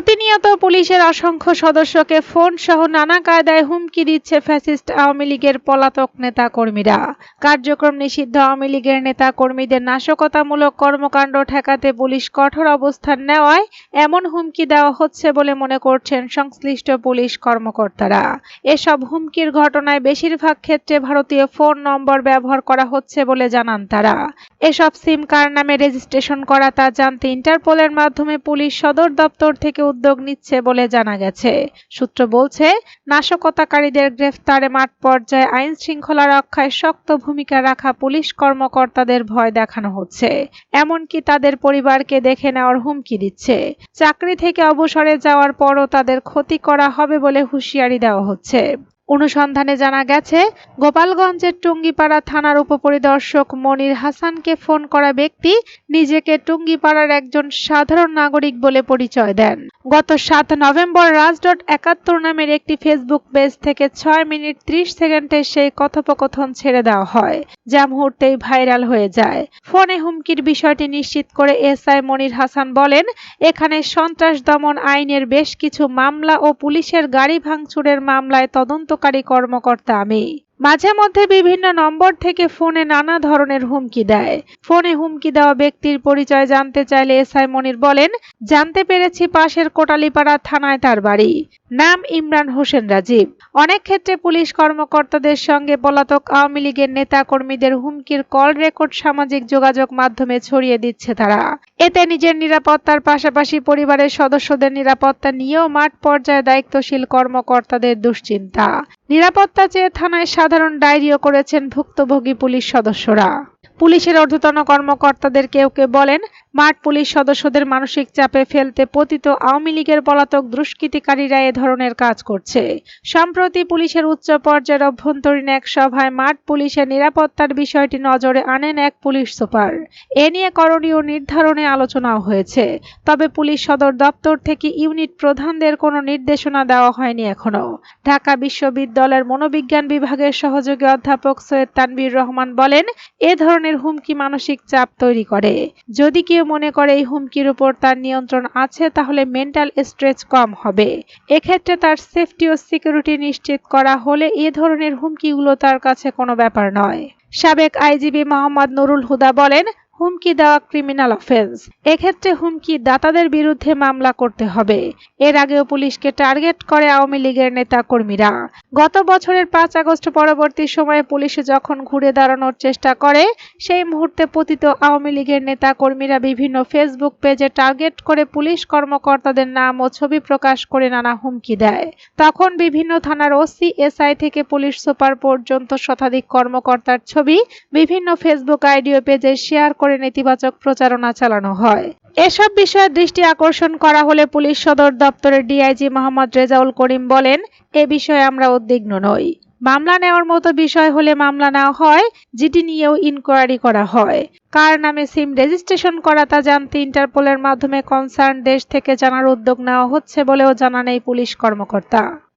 প্রতিনিয়ত পুলিশের অসংখ্য সদস্যকে ফোন সহ নানা কায়দায় হুমকি দিচ্ছে ফ্যাসিস্ট আওয়ামী লীগের পলাতক নেতা কর্মীরা কার্যক্রম নিষিদ্ধ আওয়ামী লীগের নেতা কর্মীদের নাশকতামূলক কর্মকাণ্ড ঠেকাতে পুলিশ কঠোর অবস্থান নেওয়ায় এমন হুমকি দেওয়া হচ্ছে বলে মনে করছেন সংশ্লিষ্ট পুলিশ কর্মকর্তারা। এসব হুমকির ঘটনায় বেশিরভাগ ক্ষেত্রে ভারতীয় ফোন নম্বর ব্যবহার করা হচ্ছে বলে জানান তারা। এসব সিম কার নামে রেজিস্ট্রেশন করা তা জানতে ইন্টারপোলের মাধ্যমে পুলিশ সদর দপ্তর থেকে উদ্যোগ নিচ্ছে বলে জানা গেছে। সূত্র বলছে, নাশকতাকারীদের গ্রেফতারে মাঠ পর্যায়ে আইন শৃঙ্খলা রক্ষায় শক্ত ভূমিকা রাখা পুলিশ কর্মকর্তাদের ভয় দেখানো হচ্ছে। এমনকি তাদের পরিবারকে দেখে নেওয়ার হুমকি দিচ্ছে। চাকরি থেকে অবসরে যাওয়ার পরও তাদের ক্ষতি করা হবে বলে হুঁশিয়ারি দেওয়া হচ্ছে। অনুসন্ধানে জানা গেছে, গোপালগঞ্জের টুঙ্গিপাড়া থানার উপপরিদর্শক মনির হাসানকে ফোন করা ব্যক্তি নিজেকে টুঙ্গিপাড়ার একজন সাধারণ নাগরিক বলে পরিচয় দেন। গত সাত নভেম্বর রাজ ডট একাত্তর নামের একটি ফেসবুক পেজ থেকে ছয় মিনিট ত্রিশ সেকেন্ডের সেই কথোপকথন ছেড়ে দেওয়া হয়, যা মুহূর্তেই ভাইরাল হয়ে যায়। ফোনে হুমকির বিষয়টি নিশ্চিত করে এসআই মনির হাসান বলেন, এখানে সন্ত্রাস দমন আইনের বেশ কিছু মামলা ও পুলিশের গাড়ি ভাঙচুরের মামলায় তদন্তকারী কর্মকর্তা আমি। মাঝে মধ্যে বিভিন্ন নম্বর থেকে ফোনে নানা ধরনের হুমকি দেয়। ফোনে হুমকি দেওয়া ব্যক্তির পরিচয় জানতে চাইলে এসআই মনির বলেন, জানতে পেরেছি পাশের কোটালীপাড়া থানায় তার বাড়ি। নাম ইমরান হোসেন রাজীব। অনেক ক্ষেত্রে পুলিশ কর্মকর্তাদের সঙ্গে পলাতক আওয়ামী লীগের নেতা কর্মীদের হুমকির কল রেকর্ড সামাজিক যোগাযোগ মাধ্যমে ছড়িয়ে দিচ্ছে তারা। এতে নিজের নিরাপত্তার পাশাপাশি পরিবারের সদস্যদের নিরাপত্তা নিয়েও মাঠ পর্যায়ে দায়িত্বশীল কর্মকর্তাদের দুশ্চিন্তা। নিরাপত্তা চেয়ে থানায় সাধারণ ডায়েরিও করেছেন ভুক্তভোগী পুলিশ সদস্যরা। পুলিশের ঊর্ধ্বতন কর্মকর্তাদের কেউ কেউ বলেন মাঠ পুলিশ সদস্যদের মানসিক চাপে ফেলতে পতিত আওয়ামী লীগের পলাতক দুষ্কৃতিকারীরা এ ধরনের কাজ করছে। সম্প্রতি পুলিশের উচ্চ পর্যায়ের অভ্যন্তরীণ এক সভায় মাঠ পুলিশের নিরাপত্তার বিষয়টি নজরে আনেন এক পুলিশ সুপার। এ নিয়ে করণীয় নির্ধারণে আলোচনাও হয়েছে। তবে পুলিশ সদর দপ্তর থেকে ইউনিট প্রধানদের কোনো নির্দেশনা দেওয়া হয়নি এখনও ঢাকা বিশ্ববিদ্যালয়ের মনোবিজ্ঞান বিভাগের সহযোগী অধ্যাপক সৈয়দ তানবীর রহমান বলেন, এ ধরনের হুমকি মানসিক চাপ তৈরি করে। যদি কেউ মনে করে এই হুমকির উপর তার নিয়ন্ত্রণ আছে, তাহলে মেন্টাল স্ট্রেচ কম হবে। এক্ষেত্রে তার সেফটি ও সিকিউরিটি নিশ্চিত করা হলে এ ধরনের হুমকিগুলো তার কাছে কোনো ব্যাপার নয়। সাবেক আইজিবি মোহাম্মদ নুরুল হুদা বলেন হুমকি দেওয়া ক্রিমিনাল অফেন্স এক্ষেত্রে হুমকি দাতাদের বিরুদ্ধে মামলা করতে হবে। এর আগেও পুলিশকে টার্গেট করে আওয়ামী লীগের নেতা কর্মীরা গত বছরের পাঁচ আগস্ট পরবর্তী সময়ে পুলিশ যখন ঘুরে দাঁড়ানোর চেষ্টা করে, সেই মুহূর্তে পতিত আওয়ামী লীগের নেতা কর্মীরা বিভিন্ন ফেসবুক পেজে টার্গেট করে পুলিশ কর্মকর্তাদের নাম ও ছবি প্রকাশ করে নানা হুমকি দেয়। তখন বিভিন্ন থানার ওসি, এসআই থেকে পুলিশ সুপার পর্যন্ত শতাধিক কর্মকর্তার ছবি, বিভিন্ন ফেসবুক আইডিও পেজে শেয়ার করে নেতিবাচক প্রচারণা চালানো হয়। এসব বিষয়ে দৃষ্টি আকর্ষণ করা হলে পুলিশ সদর দপ্তরের ডিআইজি মোহাম্মদ রেজাউল করিম বলেন, এ বিষয়ে আমরা উদ্বিগ্ন নই। মামলা নেওয়ার মতো বিষয় হলে মামলা নেওয়া হয়, যেটি নিয়েও ইনকোয়ারি করা হয়। কার নামে সিম রেজিস্ট্রেশন করা তা জানতে ইন্টারপোলের মাধ্যমে কনসার্ন দেশ থেকে জানার উদ্যোগ নেওয়া হচ্ছে বলেও জানান এই পুলিশ কর্মকর্তা।